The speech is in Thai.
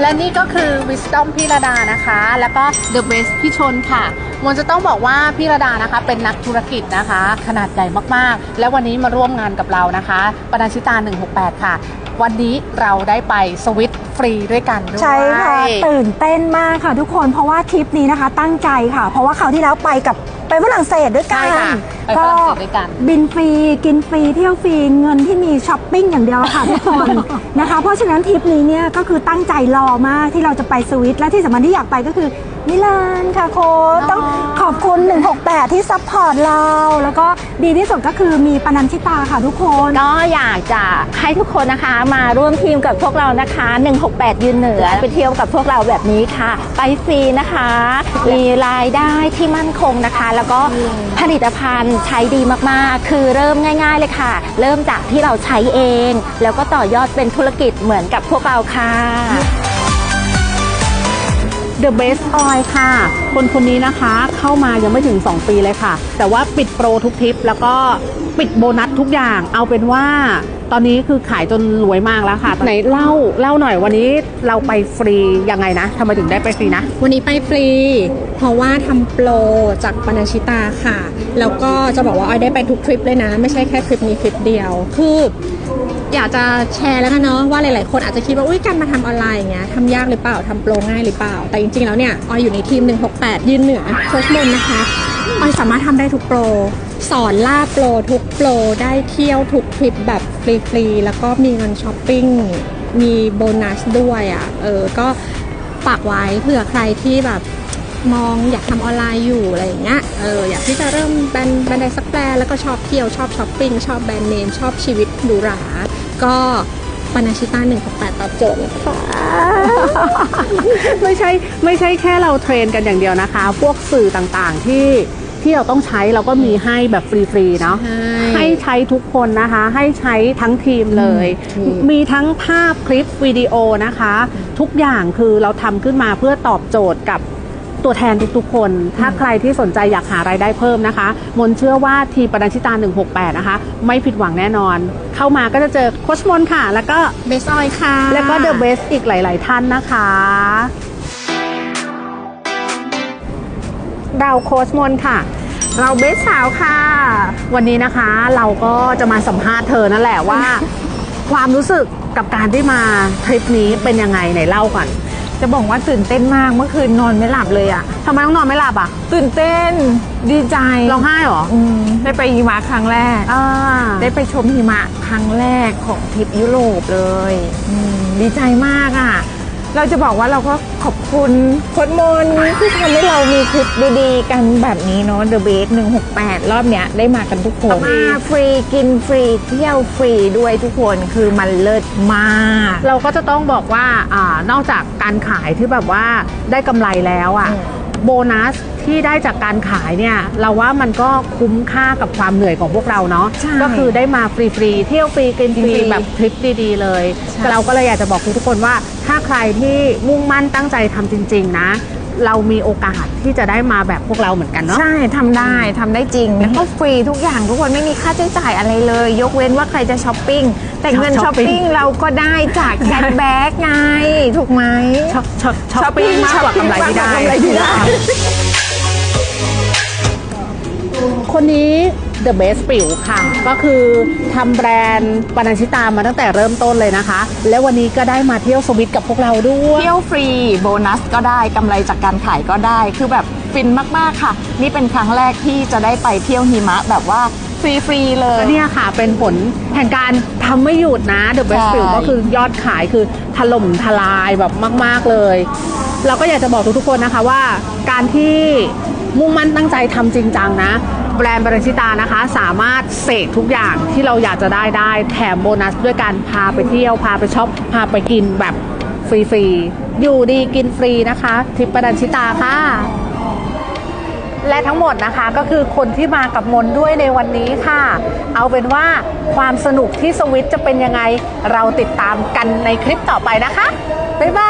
และนี่ก็คือ Wisdom พี่ระดานะคะ แล้วก็ The Best พี่ชนค่ะมนจะต้องบอกว่าพี่ระดานะคะเป็นนักธุรกิจนะคะ ขนาดใหญ่มากๆ และวันนี้มาร่วมงานกับเรานะคะปนัญชิตา 168 ค่ะ วันนี้เราได้ไปสวิตฟรีด้วยกันด้วย ใช่ค่ะ ตื่นเต้นมากค่ะทุกคนเพราะว่าทริปนี้นะคะ ตั้งใจค่ะ เพราะว่าคราวที่แล้วไปกับไปฝรั่งเศสด้วยกัใช่นค่ะไปฝรั่งเศสด้วยกัน บินฟรีกินฟรีเที่ยวฟรีเงินที่มีช้อปปิ้งอย่างเดียวค่ะทุกคน นะคะ เพราะฉะนั้นทริปนี้เนี่ยก็คือตั้งใจรอมากที่เราจะไปสวิตและที่สำคัญที่อยากไปก็คือมิลานค่ะโค้ชต้องขอบคุณ 168 ที่ซัพพอร์ตเรา แล้วก็ ดีที่สุดก็คือมีปนัญชิตาค่ะทุกคน ก็อยากจะให้ทุกคนนะคะมาร่วมทีมกับพวกเรานะคะ 168 ยืนเหนือไปเที่ยวกับพวกเราแบบนี้ค่ะ ไปฟรีนะคะ มีรายได้ที่มั่นคงนะคะ แล้วก็ผลิตภัณฑ์ใช้ดีมากๆ คือเริ่มง่าย ๆ เลยค่ะ เริ่มจากที่เราใช้เอง แล้วก็ต่อยอดเป็นธุรกิจเหมือนกับพวกเราค่ะ The Best Oil ค่ะ คนคนนี้นะคะเข้ามายังไม่ถึง 2 ปีเลยค่ะ แต่ว่าปิดโปรทุกทริป แล้วก็ปิดโบนัสทุกอย่าง เอาเป็นว่า ตอนนี้คือขายจนรวยมากแล้วค่ะไหนเล่าเล่าหน่อยวันนี้เราไปฟรียังไงนะทำไมถึงได้ไปฟรีนะ วันนี้ไปฟรี เพราะว่าทำโปรจากปนัญชิตาค่ะ แล้วก็จะบอกว่าออยได้ไปทุกทริปเลยนะ ไม่ใช่แค่ทริปนี้ทริปเดียว คืออยากจะแชร์แล้วกันเนาะว่าหลาย ๆ คนอาจจะคิดว่าอุ้ยการมาทำออนไลน์อย่างเงี้ยทำยากหรือเปล่าทำโปรง่ายหรือเปล่า แต่จริง ๆ แล้วเนี่ยออยอยู่ในทีม 168 ยืนเหนือโค้ชมนนะคะ ออยสามารถทำได้ทุกโปร สอนล่าโปรทุกโปร ได้เที่ยวทุกทริปแบบฟรีๆ แล้วก็มีเงินช้อปปิ้ง มีโบนัสด้วยอะ่ะ เออ ก็ฝากไว้เผื่อใครที่แบบมองอยากทำออนไลน์อยู่อะไรอย่างเงี้ย เออ อยากที่จะเริ่มแบรนด์แบรนด์ใดสักแบรนด์แล้วก็ชอบเที่ยวชอบช้อปปิ้งชอบแบรนด์เนมชอบชีวิตหรูหรา ก็ ปานาชิต้า168ตอบโจทย์เลยค่ะไม่ใช่ไม่ใช่แค่เราเทรนกันอย่างเดียวนะคะ พวกสื่อต่างๆที่ที่เราต้องใช้เราก็มีให้แบบฟรีๆเนาะใช่ให้ใช้ทุกคนนะคะ ให้ใช้ทั้งทีมเลยอืมมีทั้งภาพคลิปวิดีโอนะคะ ทุกอย่างคือเราทำขึ้นมาเพื่อตอบโจทย์กับ ตัวแทนทุกๆคน ถ้าใครที่สนใจอยากหารายได้เพิ่มนะคะ มนเชื่อว่าทีมปนัญชิตา 168 นะคะ ไม่ผิดหวังแน่นอน เข้ามาก็จะเจอโคชมนค่ะ แล้วก็เบสออยค่ะ แล้วก็เดอะเบสอีกหลาย ๆ ท่านนะคะ เราโค้ชมนค่ะเราเบสสาวค่ะ วันนี้นะคะเราก็จะมาสัมภาษณ์เธอนั่นแหละว่า ความรู้สึกกับการที่มาทริปนี้เป็นยังไงไหนเล่าก่อน จะบอกว่าตื่นเต้นมากเมื่อคืนนอนไม่หลับเลยอะทำไมต้องนอนไม่หลับอะตื่นเต้นดีใจร้องไห้เหรออืมได้ไปหิมะครั้งแรก อ่าได้ไปชมหิมะครั้งแรกของทริปยุโรปเลยอืมดีใจมากอะ เราจะบอกว่าเราก็ขอบคุณโค้ดมนที่ทำให้เรามีทริปดีๆกันแบบนี้เนาะ The Base 168 รอบเนี้ยได้มากันทุกคน มาฟรีกินฟรีเที่ยวฟรีด้วยทุกคนคือมันเลิศมาก เราก็จะต้องบอกว่าอานอกจากการขายที่แบบว่าได้กำไรแล้วอะ่ะอืม โบนัสที่ได้จากการขายเนี่ยเราว่ามันก็คุ้มค่ากับความเหนื่อยของพวกเราเนาะใช่ก็คือได้มาฟรีๆเที่ยวฟรีกินฟรีฟรีแบบทริปดีๆ เลยใช่ เราก็เลยอยากจะบอกทุกๆคนว่า ถ้าใครที่มุ่งมั่นตั้งใจทำจริง ๆ นะ เรามีโอกาสที่จะได้มาแบบพวกเราเหมือนกันเนาะ ใช่ทำได้ทำได้จริง แล้วก็ฟรีทุกอย่างทุกคนไม่มีค่าใช้จ่ายอะไรเลย ยกเว้นว่าใครจะช้อปปิ้ง แต่เงินช้ช้ออปปปิ้ง ปิ้งเราก็ได้จากแคทแบ็กไง ถูกไหมช้อปช้อปช้อปปิ้งมากกว่ากำไรที่ได้มากกว่ากำไรที่ได้ คนนี้ The Best ปิ๋วค่ะ ก็คือทำแบรนด์ปานัญชิตามาตั้งแต่เริ่มต้นเลยนะคะ และวันนี้ก็ได้มาเที่ยวสวิตกับพวกเราด้วย เที่ยวฟรีโบนัสก็ได้กำไรจากการขายก็ได้ คือแบบฟินมากๆค่ะ นี่เป็นครั้งแรกที่จะได้ไปเที่ยวหิมะแบบว่าฟรี ๆ เลยเนี่ยค่ะ เป็นผลแห่งการทำไม่หยุดนะ The Best ใช่ปิ๋วก็คือยอดขายคือถล่มทลายแบบมาก ๆเลย เราก็อยากจะบอกทุกๆคนนะคะว่า การที่มุ่งมั่นตั้งใจทำจริงจังนะ แบรนด์บรัญชิตานะคะ สามารถเสกทุกอย่างที่เราอยากจะได้ได้แถมโบนัสด้วยการพาไปเที่ยว พาไปช็อป พาไปกินแบบฟรีๆ อยู่ดีกินฟรีนะคะ ทิปบรัญชิตาค่ะและทั้งหมดนะคะก็คือคนที่มากับมนด้วยในวันนี้ค่ะ เอาเป็นว่าความสนุกที่สวิตจะเป็นยังไง เราติดตามกันในคลิปต่อไปนะคะ บ๊ายบาย